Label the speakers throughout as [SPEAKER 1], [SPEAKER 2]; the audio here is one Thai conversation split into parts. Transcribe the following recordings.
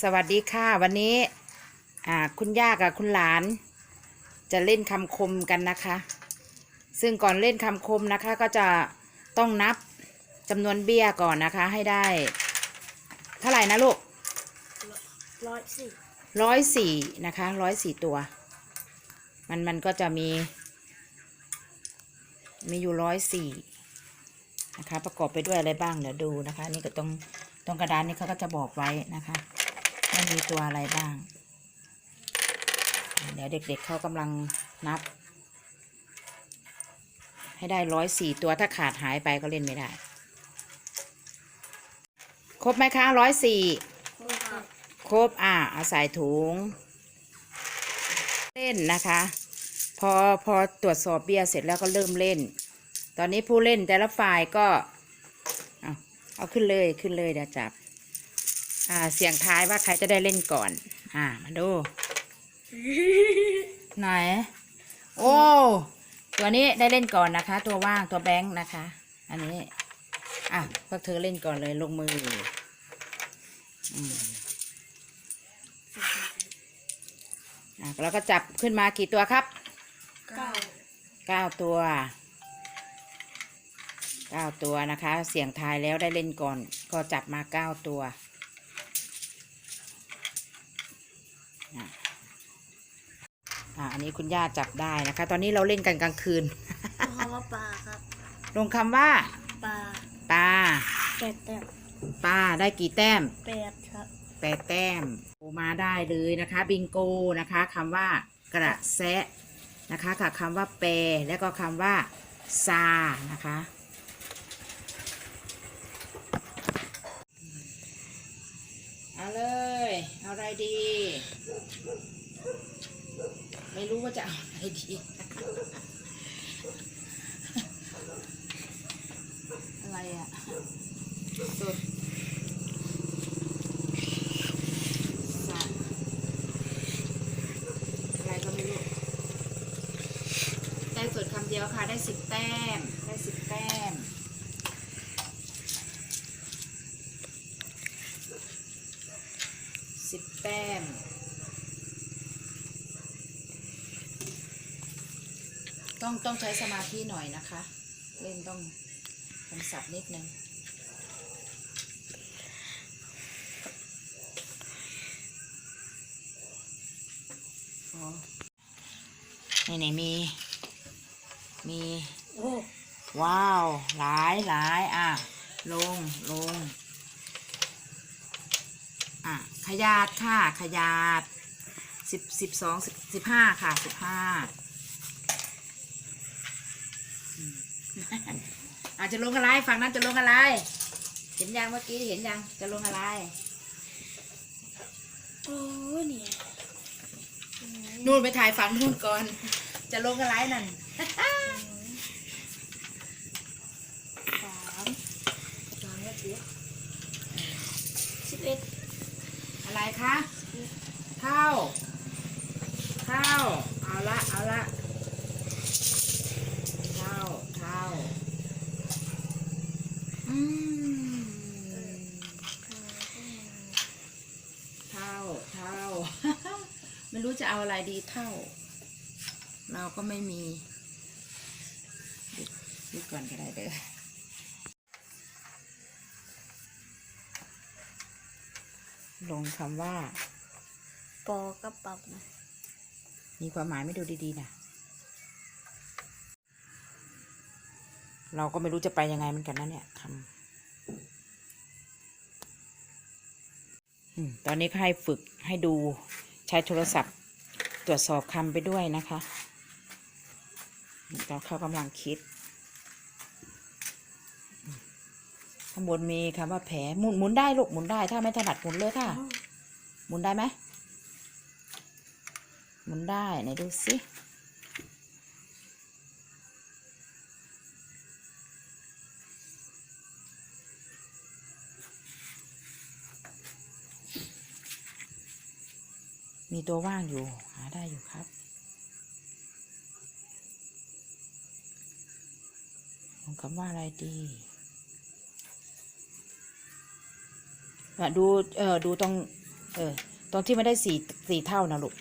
[SPEAKER 1] สวัสดีค่ะ วันนี้อ่าคุณย่ากับคุณหลาน จะเล่นคำคมกันนะคะ ซึ่งก่อนเล่นคำคมนะคะก็จะต้องนับจำนวนเบี้ยก่อนนะคะให้ได้ เท่าไหร่นะลูก
[SPEAKER 2] ร้อยสี่
[SPEAKER 1] ร้อยสี่นะคะร้อยสี่ตัว มันมันก็จะมี มีอยู่ร้อยสี่นะคะ ประกอบไปด้วยอะไรบ้างเดี๋ยวดูนะคะ นี่ก็ตรงตรงกระดานนี้เขาก็จะบอกไว้นะคะ ว่ามีตัวอะไรบ้าง เดี๋ยวเด็กๆเขากำลังนับ ให้ได้ร้อยสี่ตัวถ้าขาดหายไปก็เล่นไม่ได้ ครบไหมคะร้อยสี่
[SPEAKER 2] ครบ
[SPEAKER 1] ครบอะเอาใส่ถุง เล่นนะคะ พอพอตรวจสอบเบียร์เสร็จแล้วก็เริ่มเล่น ตอนนี้ผู้เล่นแต่ละฝ่ายก็ เอาเอาขึ้นเลยขึ้นเลยเดี๋ยวจับ อ่า เสียงทายว่าใครจะได้เล่นก่อน อ่า มาดู ไหน โอ้ ตัวนี้ได้เล่นก่อนนะคะ ตัวว่างตัวแบงค์นะคะ อันนี้ อะพวกเธอเล่นก่อนเลยลงมืออืมอะแล้วก็จับขึ้นมากี่ตัวครับ
[SPEAKER 2] เก้า
[SPEAKER 1] เก้าตัวเก้าตัวนะคะ เสียงทายแล้วได้เล่นก่อน ก็จับมาเก้าตัว อะอะอันนี้คุณย่าจับได้นะคะ ตอนนี้เราเล่นกันกลางคืน
[SPEAKER 2] คำว่าปลาครับ
[SPEAKER 1] ลงคำว่า
[SPEAKER 2] ปลา
[SPEAKER 1] ปลา
[SPEAKER 2] แปดแต้ม
[SPEAKER 1] ปลาได้กี่แต้ม
[SPEAKER 2] แปดครับ
[SPEAKER 1] แปดแต้มโอมาได้เลยนะคะ บิงโกนะคะคำว่ากระแซะนะคะกับคำว่าเปรและก็คำว่าซานะคะ เอาเลย เอาอะไรดี ไม่รู้ว่า จะเอาอะไรดีอะไรอะสุดสัตว์อะไรก็ไม่รู้ได้ส่วนคำเดียวค่ะ ได้สิบแต้ม ได้สิบแต้ม สิบแต้ม ต้องต้องใช้สมาธิหน่อยนะคะ เล่นต้องคำศัพท์นิดนึงอ๋อนี่นี่มี มีว้าว หลายหลายอะ ลงลงอะ ขยาดค่ะ ขยาดสิบสิบสองสิบสิบห้าค่ะสิบห้า อาจจะลงอะไรฝั่งนั้นจะลงอะไร เห็นยังเมื่อกี้เห็นยังจะลงอะไร
[SPEAKER 2] โอ้เนี่ย
[SPEAKER 1] นู่นไปถ่ายฝั่งนู่นก่อน จะลงอะไรนั่น
[SPEAKER 2] สามสามแล้วเดี๋ยวสิบเอ็ด
[SPEAKER 1] อะไรคะเท่าเท่าเอาละ เอาละเท่าเท่าอืมเท่าเท่า ไม่รู้จะเอาอะไรดีเท่า เราก็ไม่มีดูก่อนก็ได้เด้อลงคำว่า
[SPEAKER 2] ปอกระเป๋านะ
[SPEAKER 1] มีความหมายไม่ดูดีๆนะเราก็ไม่รู้จะไปยังไงเหมือนกันนะเนี่ยคำอืมตอนนี้ก็ให้ฝึกให้ดูใช้โทรศัพท์ ตรวจสอบคำไปด้วยนะคะตอนเขากำลังคิด ข้างบนมีคำว่าแผลหมุนหมุนได้ลูกหมุนได้ ถ้าไม่ถนัดหมุนเลยค่ะ หมุนได้ไหมหมุนได้ไหนดูสิมีตัวว่างอยู่ ได้อยู่ครับลงคำว่าอะไรดีอะดูเอ่อดูตรง เออตรงที่ไม่ได้สี่สี่เท่านะลูก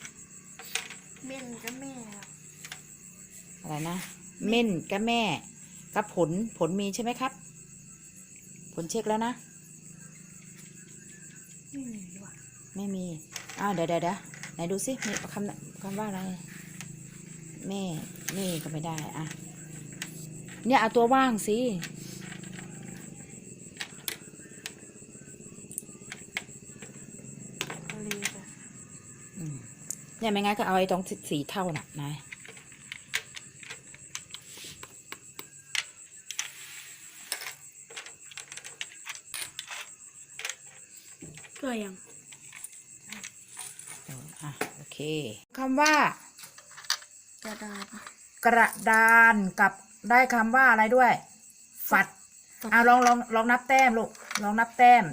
[SPEAKER 2] เม่นกับแม่ครับ
[SPEAKER 1] อะไรนะ เม่นกับแม่ กับผลผลมีใช่ไหมครับ ผลเช็คแล้วนะ
[SPEAKER 2] ไม่มีว่ะ
[SPEAKER 1] ไม่มี อ้าวเดี๋ยวเดี๋ยวเดี๋ยว ไหนดูสิมีคำคำว่าอะไร แม่แม่ก็ไม่ได้อะเนี่ยเอาตัวว่างสิ
[SPEAKER 2] ทะเลจ้ะ
[SPEAKER 1] อืมเนี่ยไม่งั้นก็เอาไอ้ตรงสีเท่าน่ะนาย
[SPEAKER 2] ก็ยัง
[SPEAKER 1] เอออะโอเคคำว่า
[SPEAKER 2] กระดาษ
[SPEAKER 1] กระดานกับได้คำว่าอะไรด้วย ฝัดอะลองลองลองนับแต้มลูกลองนับแต้ม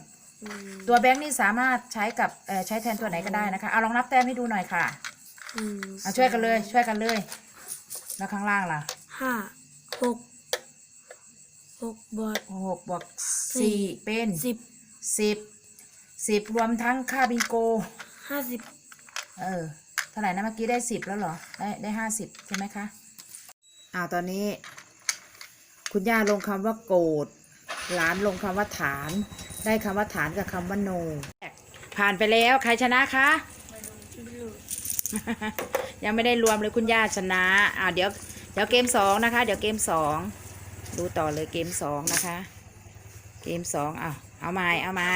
[SPEAKER 2] หนึ่ง
[SPEAKER 1] ตัวแบงค์นี่สามารถใช้กับเอ่อใช้แทนตัวไหนก็ได้นะคะเอาลองนับแต้มให้ดูหน่อยค่ะ
[SPEAKER 2] หนึ่ง
[SPEAKER 1] เอาช่วยกันเลย ช่วยกันเลย แล้วข้างล่างล่ะ
[SPEAKER 2] ห้าหกหกบวก
[SPEAKER 1] หกบวกสี่เป็น
[SPEAKER 2] สิบ
[SPEAKER 1] สิบสิบรวมทั้งค่าบิงโก
[SPEAKER 2] ห้าสิบ
[SPEAKER 1] เออ เท่าไหร่นะเมื่อกี้ได้สิบแล้วเหรอ ได้ได้ห้าสิบใช่ไหมคะอ้าวตอนนี้ คุณย่าลงคำว่าโกรธหลานลงคำว่าฐาน ได้คำว่าฐานกับคำว่าโน ผ่านไปแล้วใครชนะคะยังไม่ได้รวมเลยคุณย่าชนะอ่าเดี๋ยวเดี๋ยวเกมสองนะคะ เดี๋ยวเกมสองดูต่อเลยเกมสองนะคะ เกมสองอะเอาไม้เอาไม้